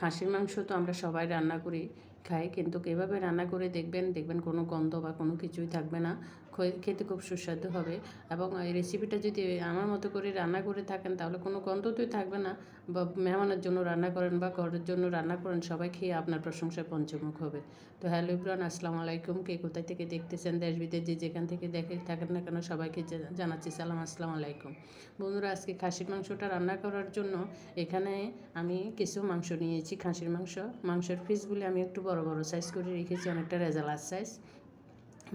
খাসির মাংস তো আমরা সবাই রান্না করি খাই, কিন্তু কীভাবে রান্না করে দেখবেন দেখবেন কোনো গন্ধ বা কোনো কিছুই থাকবে না। খেতে খুব সুস্বাদু হবে এবং এই রেসিপিটা যদি আমার মতো করে রান্না করে থাকেন তাহলে কোনো গন্ধ তো থাকবে না। বা মেহমানের জন্য রান্না করেন বা ঘরের জন্য রান্না করেন সবাই খেয়ে আপনার প্রশংসায় পঞ্চমুখ হবে। তো হ্যালো ইব্রান আসসালামু আলাইকুম। কে কোথায় থেকে দেখতেছেন দেশ বিদেশ যে যেখান থেকে দেখে থাকেন না কেন সবাইকে জানাচ্ছি সালাম, আসসালামু আলাইকুম। বন্ধুরা, আজকে খাসির মাংসটা রান্না করার জন্য এখানে আমি কিছু মাংস নিয়েছি। খাসির মাংস, মাংসের পিসগুলি আমি একটু বড় বড় সাইজ করে রেখেছি, অনেকটা রেজালার সাইজ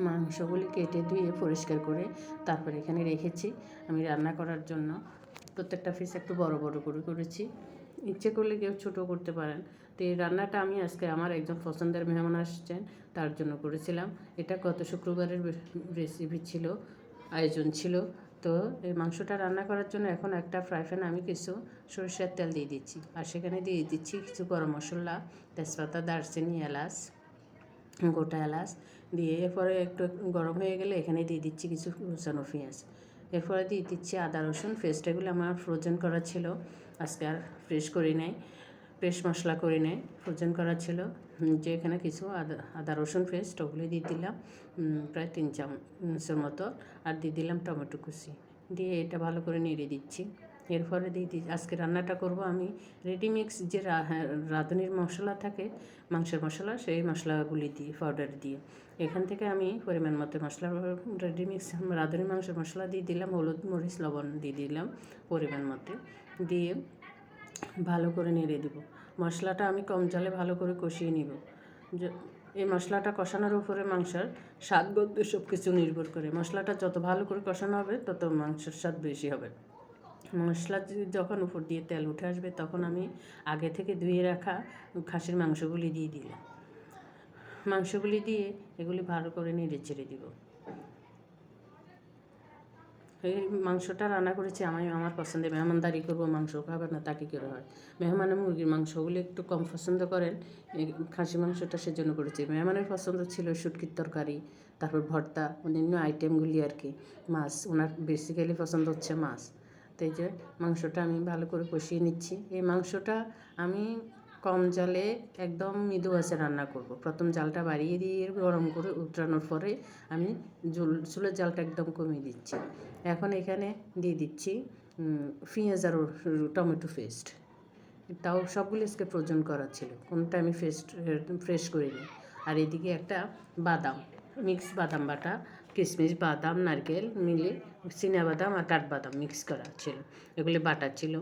মাংসগুলি কেটে ধুয়ে পরিষ্কার করে তারপর এখানে রেখেছি আমি রান্না করার জন্য। প্রত্যেকটা পিস একটু বড় বড় করে করেছি। ইচ্ছে করলে কেউ ছোটো করতে পারেন। তো এই রান্নাটা আমি আজকে আমার একজন পছন্দের মেহমান আসছেন, তার জন্য করেছিলাম। এটা গত শুক্রবারের রেসিপি ছিল, আয়োজন ছিল। তো এই মাংসটা রান্না করার জন্য এখন একটা ফ্রাই প্যানে আমি কিছু সরষের তেল দিয়ে দিচ্ছি। আর সেখানে দিয়ে দিচ্ছি কিছু গরম মশলা, তেজপাতা, দারচিনি, এলাচ। গোটা এলাচ দিয়ে এরপরে একটু গরম হয়ে গেলে এখানে দিয়ে দিচ্ছি কিছু কুচানো পেঁয়াজ। এরপরে দিয়ে দিচ্ছি আদা, রসুন এগুলো আমার ফ্রোজেন করা ছিল। আজকে আর ফ্রেশ করি নাই ফ্রেশ মশলা করি নাই ফ্রোজেন করা ছিল। যে এখানে কিছু আদা আদা, রসুন, পেস্ট ওগুলো দিয়ে দিলাম প্রায় তিন চামচের মতো। আর দিয়ে দিলাম টমেটো কুচি। দিয়ে এটা ভালো করে নেড়ে দিচ্ছি। এরপরে দিয়ে দিই। আজকে রান্নাটা করব আমি রেডিমিক্স যে হ্যাঁ, রাঁধুনির মশলা থাকে মাংসের মশলা সেই মশলাগুলি দিয়ে পাউডার দিয়ে। এখান থেকে আমি পরিমাণ মতো মশলা রেডিমিক্স রাঁধুনি মাংসের মশলা দিয়ে দিলাম হলুদ মরিচ লবণ দিয়ে দিলাম পরিমাণ মতো। দিয়ে ভালো করে নেড়ে দিব। মশলাটা আমি কম জলে ভালো করে কষিয়ে নিব। এই মশলাটা কষানোর উপরে মাংসের স্বাদ গন্ধ সব কিছু নির্ভর করে। মশলাটা যত ভালো করে কষানো হবে তত মাংসের স্বাদ বেশি হবে। মশলা যখন উপর দিয়ে তেল উঠে আসবে তখন আমি আগে থেকে ধুয়ে রাখা খাসির মাংসগুলি দিয়ে দিলাম। মাংসগুলি দিয়ে এগুলি ভালো করে নেড়ে ছেড়ে দিব। এই মাংসটা রান্না করেছি আমি, আমার পছন্দের মেহমানদারি করব, মাংস খাবে না, তাকে করে হয়? মেহমানের মুরগির মাংসগুলি একটু কম পছন্দ করেন খাসি মাংসটা সেজন্য করেছি। মেহমানের পছন্দ ছিল শুটকির তরকারি, তারপর ভর্তা, অন্যান্য আইটেমগুলি আর কি, মাছ, ওনার বেসিক্যালি পছন্দ হচ্ছে মাছ। তো এই যে মাংসটা আমি ভালো করে কষিয়ে নিচ্ছি। এই মাংসটা আমি কম জালে একদম মৃদু আছে রান্না করব। প্রথম জালটা বাড়িয়ে দিয়ে গরম করে উতরানোর পরে আমি জুল চুলের জালটা একদম কমিয়ে দিচ্ছি। এখন এখানে দিয়ে দিচ্ছি পেঁয়াজ আর টমেটো পেস্ট। তাও সবগুলো আজকে প্রয়োজন করা ছিল। কোনটা আমি ফেস্ট ফ্রেশ করিনি। আর এদিকে একটা বাদাম, মিক্স বাদাম বাটা কিশমিশ বাদাম, নারকেল মিলে বাদাম আর কাঠবাদাম মিক্স করা ছিল। এগুলি বাটা ছিল।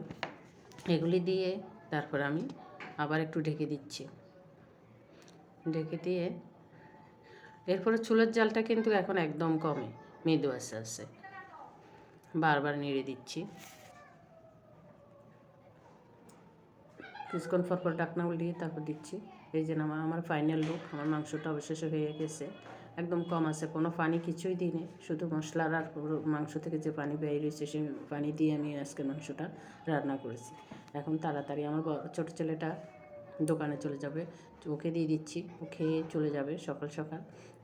এগুলি দিয়ে তারপর আমি আবার একটু ঢেকে দিচ্ছি। ঢেকে দিয়ে এরপরে চুলের জালটা কিন্তু এখন একদম কমে, মৃদু আস্তে আস্তে। বারবার নেড়ে দিচ্ছি। কিছুক্ষণ পর পর ডাকনা উল্টিয়ে তারপর দিচ্ছি। এই যে আমার আমার ফাইনাল লুক আমার মাংসটা অবশেষে হয়ে গেছে। একদম কম আছে, কোনো পানি কিছুই দিইনি। শুধু মশলার আর মাংস থেকে যে পানি বেরিয়েছে সেই পানি দিয়ে আমি আজকে মাংসটা রান্না করেছি। এখন তাড়াতাড়ি আমার ছোটো ছেলেটা দোকানে চলে যাবে ওকে দিয়ে দিচ্ছি। ও খেয়ে চলে যাবে সকাল সকাল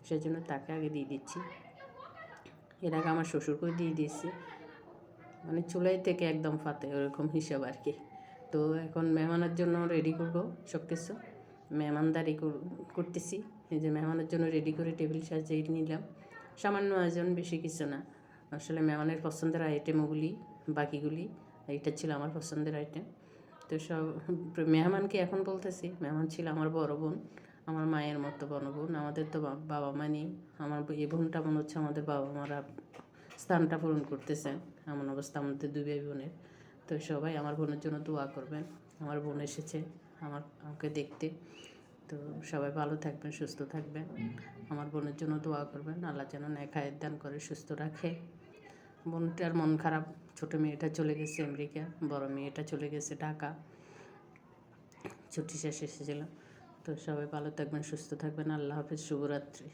সেই জন্য তাকে আগে দিয়ে দিচ্ছি। এর আগে আমার শ্বশুরকেও দিয়ে দিয়েছি। মানে চুলাই থেকে একদম ফাতে, ওরকম হিসাব আর কি। তো এখন মেহমানের জন্য রেডি করব সব কিছু মেহমানদারি করতেছি। এই যে মেহমানের জন্য রেডি করে টেবিল সাজিয়ে নিলাম। সামান্য আয়োজন, বেশি কিছু না। আসলে মেহমানের পছন্দের আইটেমগুলি বাকিগুলি এটা ছিল আমার পছন্দের আইটেম তো সব, মেহমানকে এখন বলতেছি, মেহমান ছিল আমার বড় বোন, আমার মায়ের মতো বড় বোন, আমাদের তো বাবা মা নেই। আমার এই বোনটা মনে হচ্ছে আমাদের বাবা মারা স্থানটা পূরণ করতেছেন এমন অবস্থা আমাদের দুই ভাই বোনের। তো সবাই আমার বোনের জন্য দোয়া করবেন। আমার বোন এসেছে, আমার, আমাকে দেখতে। তো সবাই ভালো থাকবেন, সুস্থ থাকবেন। আমার বোনের জন্য দোয়া করবেন, আল্লাহ যেন নেখায়ের দান করে, সুস্থ রাখে। বোনটার মন খারাপ, ছোটো মেয়েটা চলে গেছে আমেরিকা, বড় মেয়েটা চলে গেছে ঢাকা। ছুটি শেষ এসেছিল। তো সবাই ভালো থাকবেন, সুস্থ থাকবেন, আল্লাহ হাফিজ, শুভরাত্রি।